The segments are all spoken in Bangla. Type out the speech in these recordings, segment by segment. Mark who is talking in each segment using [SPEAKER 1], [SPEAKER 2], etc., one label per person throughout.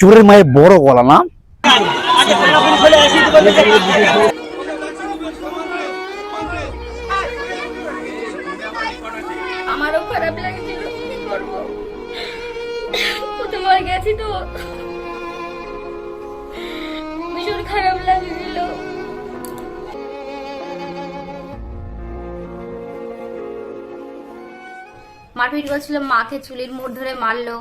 [SPEAKER 1] চোরের মায়ের বড় গলা, না?
[SPEAKER 2] আমারও খারাপ গেছি তো। ভীষণ খারাপ মারপিট করছিল, মাকে চুলির মোড় ধরে মারলো।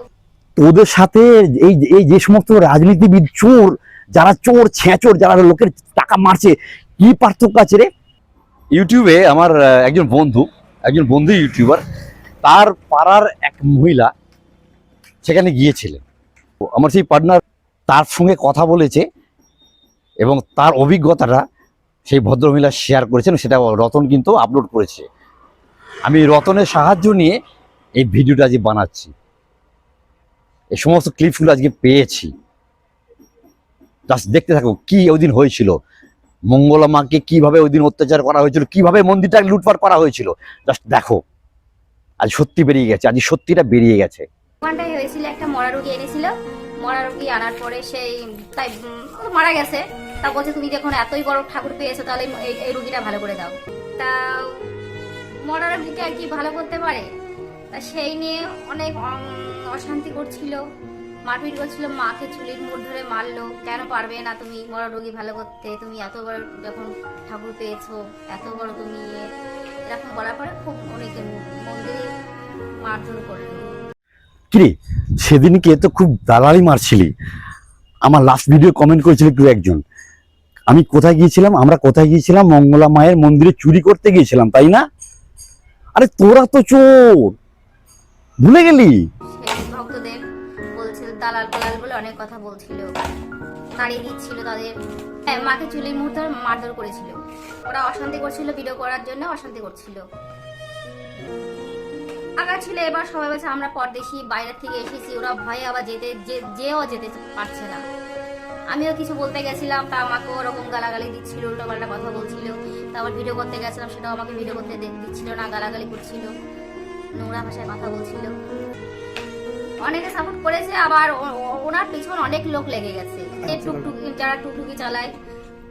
[SPEAKER 1] তোদের সাথে এই এই যে সমস্ত রাজনীতিবিদ চোর, যারা চোর, ছেঁচোর, যারা লোকের টাকা মারছে, কি পার্থক্য আছে রে? ইউটিউবে আমার একজন বন্ধু একজন বন্ধু ইউটিউবার, তার পাড়ার এক মহিলা সেখানে গিয়েছিলেন। আমার সেই পার্টনার তার সঙ্গে কথা বলেছে এবং তার অভিজ্ঞতাটা সেই ভদ্রমহিলা শেয়ার করেছেন, সেটা রতন কিন্তু আপলোড করেছে। আমি রতনের সাহায্য নিয়ে এই ভিডিওটা আজকে বানাচ্ছি। এই সমস্ত ক্লিপসগুলো আজকে পেয়েছি। জাস্ট দেখতে থাকো, কি ওই দিন হয়েছিল? মঙ্গলা মাকে কীভাবে ওই দিন অত্যাচার করা হয়েছিল, কীভাবে মন্দিরটা লুটপাট করা হয়েছিল? জাস্ট দেখো। আজ সত্যি বেরিয়ে গেছে, আজ সত্যিটা বেরিয়ে গেছে।
[SPEAKER 2] ওখানটায় মরা আনার পরে সেই মারা গেছে। তা বলছে, তুমি যখন এতই বড় ঠাকুর পেয়েছ, তাহলে এই রুগীটা ভালো করে দাও। তা মরা কি ভালো করতে পারে? তা সেই নিয়ে অনেক অশান্তি করছিল। মারপিট করছিল, মাকে চুলির মোড় ধরে মারলো। কেন পারবে না তুমি মরা রোগী ভালো করতে? তুমি এত বড় যখন ঠাকুর পেয়েছ, এত বড় তুমি ইয়ে। এরকম বলার পরে খুব অনেকে মন্দিরে মারধর করল।
[SPEAKER 1] কিরে, সেদিনকে তো খুব দালালি মারছিলি। আমার লাস্ট ভিডিও কমেন্ট করেছিল কেউ একজন। আমি কোথায় গিয়েছিলাম? আমরা কোথায় গিয়েছিলাম? মঙ্গলা মায়ের মন্দিরে চুরি করতে গিয়েছিলাম, তাই না? আরে তোরা তো চোর! ভুলে গেলি?
[SPEAKER 2] ভক্তদের বলছিল দালাল পালাল বলে অনেক কথা বলছিল। তাড়িয়ে দিচ্ছিল তাদের। হ্যাঁ, মাকে চুলির মুহূর্তে মারধর করেছিল। ওরা অশান্তি করছিল ভিডিও করার জন্য অশান্তি করছিল। আগা ছিল এবার সবাই বলছে আমরা পরদেশি বাইরে থেকে এসেছি। ওরা ভয়ে আবার যেতে যেও যেতে পারছে না। আমিও কিছু বলতে গেছিলাম তা আমাকে ওরকম গালাগালি দিচ্ছিল উল্টো পাল্টা কথা বলছিল। তারপর ভিডিও করতে গেছিলাম সেটাও আমাকে ভিডিও করতে দিচ্ছিল না গালাগালি করছিল। নোংরা ভাষায় কথা বলছিল। অনেকে সাপোর্ট করেছে আবার ওনার পিছন অনেক লোক লেগে গেছে। যে টুকটুকি যারা টুকটুকি চালায়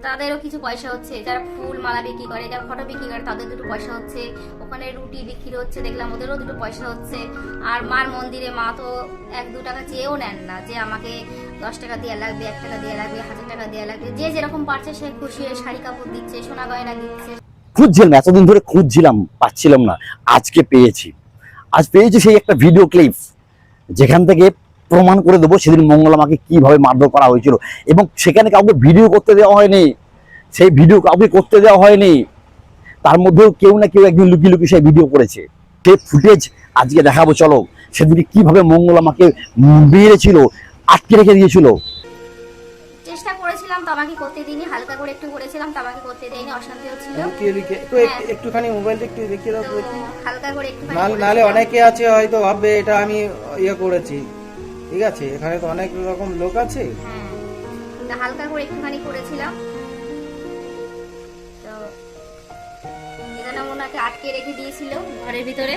[SPEAKER 2] তাদেরও কিছু পয়সা হচ্ছে। যারা ফুল মালা বিক্রি করে যারা ফটো বিক্রি করে তাদের দুটো পয়সা হচ্ছে। ওখানে রুটি বিক্রি হচ্ছে দেখলাম ওদেরও দুটো পয়সা হচ্ছে। আর মার মন্দিরে মা তো এক দু টাকা চেয়েও নেন না যে আমাকে দশ টাকা দেওয়া লাগবে এক টাকা দেওয়া লাগবে হাজার টাকা দেওয়া লাগবে। যে যেরকম পারছে সে খুশি হয়ে শাড়ি কাপড় দিচ্ছে সোনা গয়না দিচ্ছে।
[SPEAKER 1] খুঁজছিলাম এতদিন ধরে খুঁজছিলাম পাচ্ছিলাম না। আজকে পেয়েছি। আজ পেয়েছি সেই একটা ভিডিও ক্লিপ যেখান থেকে প্রমাণ করে দেবো সেদিন মঙ্গলা মাকে কীভাবে মারধর করা হয়েছিল। এবং সেখানে কাউকে ভিডিও করতে দেওয়া হয়নি, সেই ভিডিও কাউকে করতে দেওয়া হয়নি। তার মধ্যেও কেউ না কেউ একজন লুকিয়ে লুকিয়ে সেই ভিডিও করেছে। সেই ফুটেজ আজকে দেখাবো, চলো। সেদিন কীভাবে মঙ্গলা মাকে মেরেছিল, আটকে রেখে দিয়েছিল।
[SPEAKER 2] তো আমাকে করতে দিইনি হালকা করে একটু করেছিলাম তো আমাকে করতে দেয়নি অশান্তি হচ্ছিল হ্যাঁ।
[SPEAKER 3] একটুখানি মোবাইলটা একটু দেখিয়ে দাও
[SPEAKER 2] তো
[SPEAKER 3] তো দেখি।
[SPEAKER 2] হালকা করে একটু
[SPEAKER 3] নাহলে অনেকে আছে হয়তো ভাববে এটা আমি ইয়ে করেছি। ঠিক আছে এখানে তো অনেক রকম লোক আছে।
[SPEAKER 2] হ্যাঁ। তা হালকা করে একটুখানি করেছিলাম। তো ওনাকে আটকে রেখে দিয়েছিল ঘরের ভিতরে।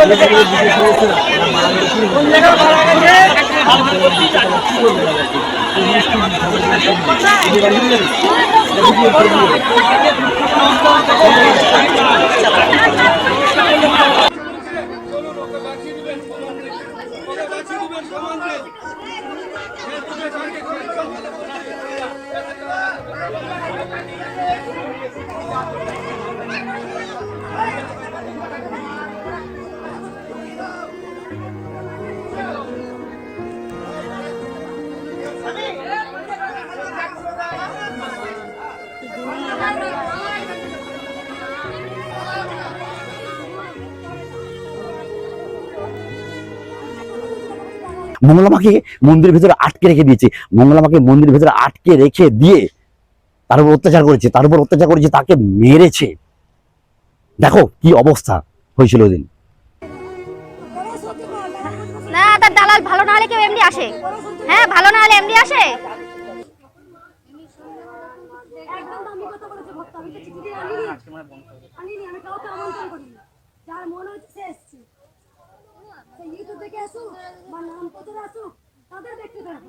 [SPEAKER 4] না এখানে
[SPEAKER 5] এদিকে আসুন
[SPEAKER 6] Thank
[SPEAKER 1] মঙ্গলামাকে মন্দিরের ভিতরে আটকে রেখে দিয়েছে। মঙ্গলামাকে মন্দিরের ভিতরে আটকে রেখে দিয়ে তার উপর অত্যাচার করেছে তার উপর অত্যাচার করেছে তাকে মেরেছে। দেখো কি অবস্থা হয়েছিল ওদিন
[SPEAKER 2] না তার দালাল ভালো না হলে কেউ এমনি আসে। হ্যাঁ ভালো না হলে এমনি আসে।
[SPEAKER 6] একদম দামি কথা বলেছে ভক্ত আমি তো চিঠি দিয়ে আনিনি। আনিনি আমি কাউকে আমন্ত্রণ করিনি যার মনে হচ্ছে সে এসছে সে ইউটিউব থেকে আসুক বা নাম প্রচারে আসুক তাদের দেখতে দেবে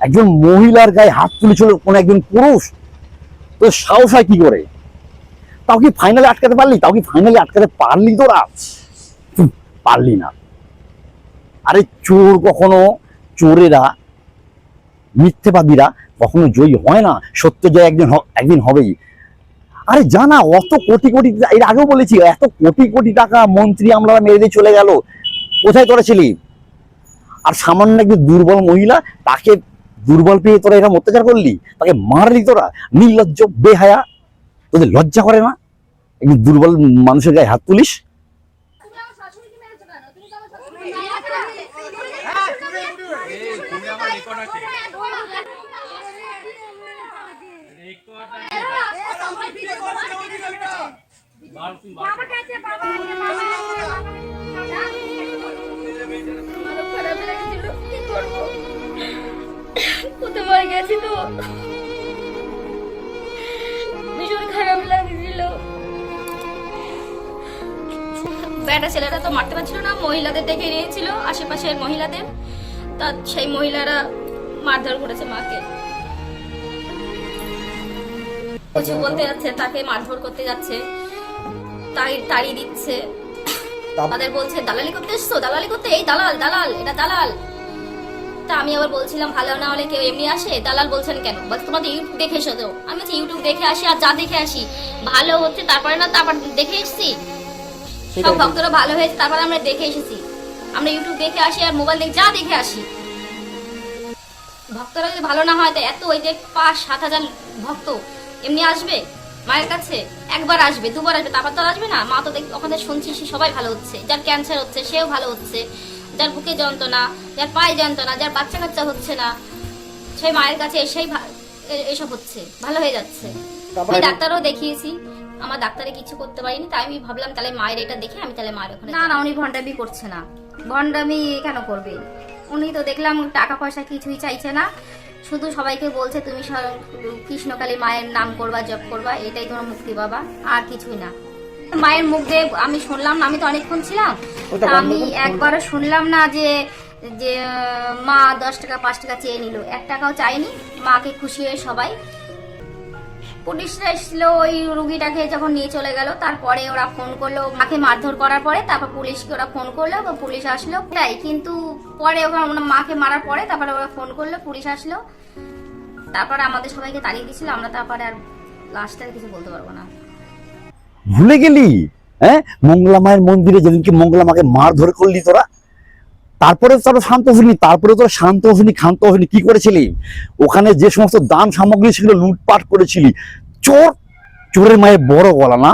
[SPEAKER 1] একজন মহিলার গায়ে হাত তুলেছিল কোন একজন পুরুষ? তো সাহস হয় কি করে? তাও কি ফাইনালে আটকাতে পারলি? তাও কি ফাইনালে আটকাতে পারলি তোরা? পারলি না। আরে চোর কখনো, চোরেরা, মিথ্যেবাদীরা কখনো জয়ী হয় না। সত্য জয় একদিন একদিন হবেই। আরে জানা অত কোটি কোটি এর আগেও বলেছি এত কোটি কোটি টাকা মন্ত্রী আমরা মেরে দিয়ে চলে গেল। কোথায় তোরা ছিলি? আর সামান্য একজন দুর্বল মহিলা তাকে দুর্বল পেয়ে তোরা এরকম অত্যাচার করলি? তাকে মারলি তোরা? নির্লজ্জ বেহায়া? তোদের লজ্জা করে না? একজন দুর্বল মানুষের গায়ে হাত তুলিস?
[SPEAKER 2] লাগছিল কি করব? প্রথমবার গেছি তো ভীষণ খারাপ লাগছিল। বেটা ছেলেরা তো মারতে পারছিল না মহিলাদের ডেকে নিয়েছিল আশেপাশের মহিলাদের। তা সেই মহিলারা মারধর করেছে মাকে। কিছু বলতে যাচ্ছে তাকে মারধর করতে যাচ্ছে তাই তাড়ি দিচ্ছে। তাদের বলছে দালালি করতে এসছো? দালালি করতে? এই দালাল দালাল এটা দালাল। তা আমি আবার বলছিলাম ভালো না হলে কেউ এমনি আসে? দালাল বলছেন কেন? বলছে তোমাদের ইউটিউব দেখে এসো তো। আমি বলছি ইউটিউব দেখে আসি আর যা দেখে আসি। ভালো হচ্ছে তারপরে না তারপর দেখে এসেছি। সব ভক্তরা ভালো হয়েছে তারপরে আমরা দেখে এসেছি। আমরা ইউটিউব দেখে আসি আর মোবাইল দেখে যা দেখে আসি। ভক্তরা যদি ভালো না হয় তো এত ওই যে পাঁচ সাত হাজার ভক্ত। এমনি আসবে? মায়ের কাছে একবার আসবে দুবার আসবে তারপর তো আর আসবে না। মা তো দেখ ওখানে শুনছি সে সবাই ভালো হচ্ছে। যার ক্যান্সার হচ্ছে সেও ভালো হচ্ছে। যার বুকে যন্ত্রণা যার পায়ে যন্ত্রণা যার বাচ্চা কাচ্চা হচ্ছে না সেই মায়ের কাছে এসেই এসব হচ্ছে ভালো হয়ে যাচ্ছে। আমি ডাক্তারও দেখিয়েছি। আমার ডাক্তারে কিছু করতে পারিনি তাই আমি ভাবলাম তাহলে মায়ের এটা দেখে আমি তাহলে মায়ের ওখানে না না উনি ভণ্ডামি করছে না। ভণ্ডামি কেন করবে? উনি তো দেখলাম টাকা পয়সা কিছুই চাইছে না। শুধু সবাইকে বলছে তুমি কৃষ্ণকালী মায়ের নাম করবা জপ করবা এটাই তোমার মুক্তি বাবা আর কিছুই না। মায়ের মুখ দিয়ে আমি শুনলাম না আমি তো অনেকক্ষণ ছিলাম। তা আমি
[SPEAKER 3] একবার
[SPEAKER 2] একবারও শুনলাম না যে যে মা দশ টাকা পাঁচ টাকা চেয়ে নিল। এক টাকাও চাইনি মাকে খুশি হয়ে সবাই পুলিশরা এসেছিল ওই রুগীটাকে যখন নিয়ে চলে গেল, তারপরে ওরা ফোন করল মাকে মারধর করার পরে, তারপর পুলিশকে ওরা ফোন করল পুলিশ আসলো তাই কিন্তু পরে ওনার মাকে মারার পরে তারপরে ওরা ফোন করল, পুলিশ আসলো। তারপরে আমাদের সবাইকে তাড়িয়ে দিয়েছিল, আমরা তারপরে আর লাস্টে কিছু বলতে পারব না।
[SPEAKER 1] ভুলে গেলি? হ্যাঁ? মঙ্গলা মায়ের মন্দিরে যেদিনকে মঙ্গলা মাকে মারধর করলি তোরা তারপরে তোরা শান্ত হসনি তারপরে তোরা শান্ত হসনি ক্ষান্ত হসনি কি করেছিলি? ওখানে যে সমস্ত দান সামগ্রী সেগুলো লুটপাট করেছিলি। চোর, চোরের মায়ের বড় গলা, না?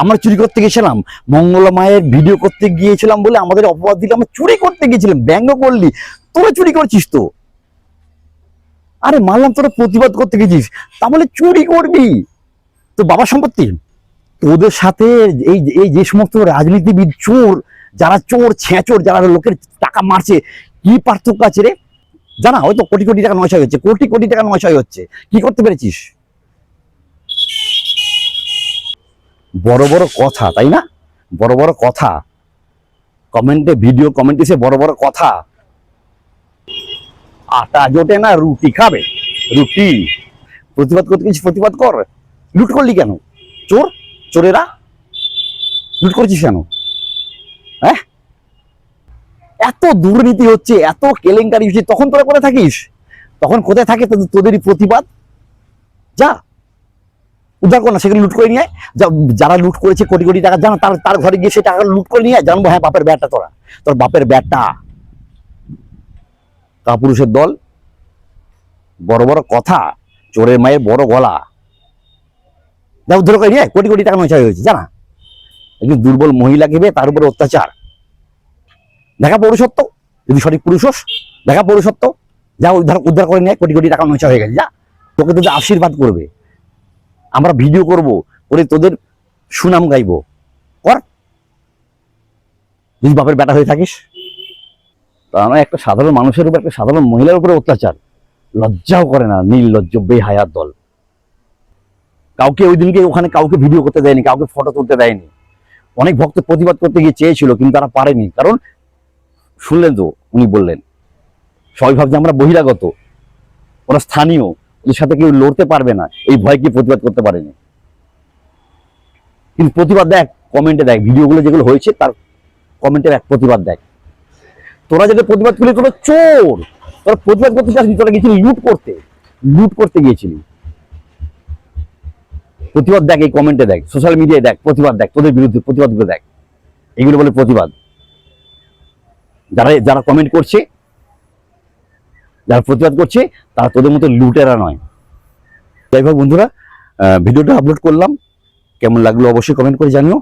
[SPEAKER 1] আমরা চুরি করতে গেছিলাম, মঙ্গলা মায়ের ভিডিও করতে গিয়েছিলাম বলে আমাদের অপবাদ দিলে আমরা চুরি করতে গিয়েছিলাম ব্যঙ্গ করলি। তোরা চুরি করছিস তো? আরে মানলাম তোরা প্রতিবাদ করতে গেছিস। তাহলে চুরি করবি। তো বাবা সম্পত্তি, তোদের সাথে এই এই যে সমস্ত রাজনীতিবিদ চোর যারা চোর, ছেঁচোর, যারা লোকের টাকা মারছে, কি পার্থক্য আছে রে? জানা হয়তো কোটি কোটি টাকা নয়শয় হচ্ছে। কোটি কোটি টাকা নয়শয় হচ্ছে। কি করতে পেরেছিস? বড় বড় কথা, তাই না? বড় বড় কথা। কমেন্টে, ভিডিও কমেন্টে এসে বড় বড় কথা। আটা জোটে না, রুটি খাবে। রুটি। প্রতিবাদ করতে কিছু প্রতিবাদ কর। লুট করলি কেন? চোর? চোরেরা? লুট করেছিস কেন? হ্যাঁ? এত দুর্নীতি হচ্ছে, এত কেলেঙ্কারি হচ্ছে, তখন তোরা করে থাকিস? তখন কোথায় থাকে তোদের- তোদেরই প্রতিবাদ? যা। উদ্ধার কর না, সেগুলো লুট করে নিয়ে যারা লুট করেছে কোটি কোটি টাকা, জানা, তার তার ঘরে গিয়ে সে টাকা লুট করে নিয়ে। জানব হ্যাঁ বাপের ব্যাটটা তোরা। তোর বাপের ব্যাটটা কাপুরুষের দল। বড় বড় কথা, চোরের মায়ের বড় গলা। যা উদ্ধার করে নিয়ে কোটি কোটি টাকা নয় হয়েছে, জানা? একজন দুর্বল মহিলা পেয়ে তার উপরে অত্যাচার। দেখা পৌরসত্ব যদি সঠিক পুরুষ হোস, দেখা পৌরসত্ব যা উদ্ধার উদ্ধার করে নেয় কোটি কোটি টাকা নয় হয়ে গেছে, যা। তোকে তোদের আশীর্বাদ করবে। আমরা ভিডিও করব, করে তোদের সুনাম গাইবো। কর। যদি বাপের বেটা হয়ে থাকিস। আমরা একটা সাধারণ মানুষের উপর, একটা সাধারণ মহিলার উপরে অত্যাচার। লজ্জাও করে না নীল লজ্জ বেহায়ার দল। কাউকে ওই দিনকে ওখানে কাউকে ভিডিও করতে দেয়নি, কাউকে ফটো তুলতে দেয়নি। অনেক ভক্ত প্রতিবাদ করতে গিয়ে চেয়েছিল, কিন্তু তারা পারেনি। কারণ শুনলেন তো উনি বললেন, সবাই ভাবছে আমরা বহিরাগত, ওরা স্থানীয়, ওদের সাথে কেউ লড়তে পারবে না, এই ভয়কে প্রতিবাদ করতে পারেনি? কিন্তু প্রতিবাদ দেখ কমেন্টে দেখ, ভিডিওগুলো যেগুলো হয়েছে, তার কমেন্টে দেখ প্রতিবাদ দেখ। তোরা যেটা প্রতিবাদ করলি তোরা চোর! তোরা প্রতিবাদ করতে চাসনি তোরা গেছিলি লুট করতে। লুট করতে গিয়েছিলি। প্রতিবাদ দেখ, এই কমেন্টে দেখ সোশ্যাল মিডিয়ায় দেখ, প্রতিবাদ দেখ, তোদের বিরুদ্ধে প্রতিবাদগুলো দেখ। এগুলো বলে প্রতিবাদ। যারা যারা কমেন্ট করছে, যারা প্রতিবাদ করছে, তারা তোদের মতো লুটেরা নয়। যাই হোক বন্ধুরা ভিডিওটা আপলোড করলাম। কেমন লাগল অবশ্যই কমেন্ট করে জানিও।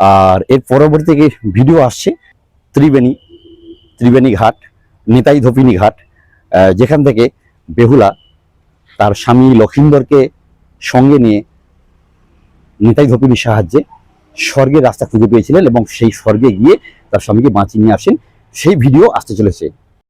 [SPEAKER 1] আর এর পরবর্তী থেকে ভিডিও আসছে, ত্রিবেণী ত্রিবেণী ঘাট, নেতাই ধপিনী ঘাট যেখান থেকে বেহুলা তার স্বামী লক্ষিন্দরকে সঙ্গে নিয়ে নেতাই ধপিনীর সাহায্যে স্বর্গের রাস্তা খুঁজে পেয়েছিলেন এবং সেই স্বর্গে গিয়ে তার স্বামীকে বাঁচিয়ে নিয়ে আসেন। সেই ভিডিও আসতে চলেছে।